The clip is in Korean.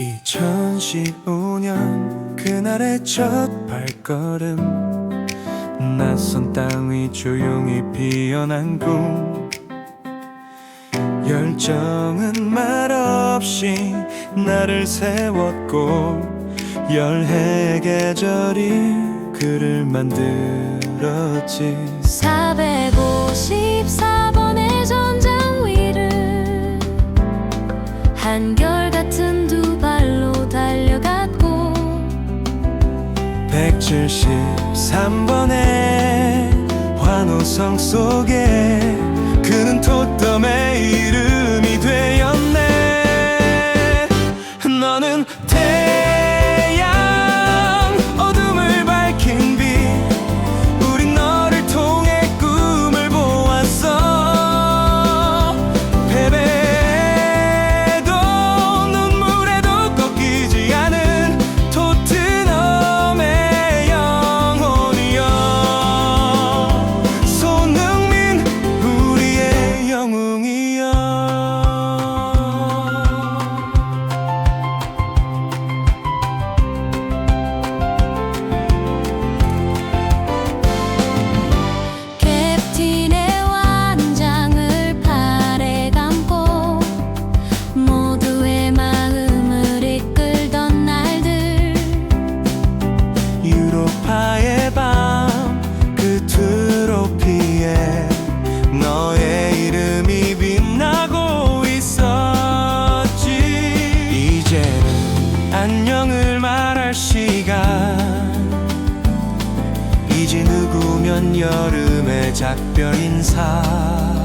2015년 그날의 첫 발걸음. 낯선 땅이 조용히 피어난 꿈. 열정은 말없이 나를 세웠고 열해 계절이 그를 만들었지. 454번의 전장 위를 한결같은 173번의 환호성 속에 그는 토덤의 이름이 되었네. 너는 대 여름의 작별 인사.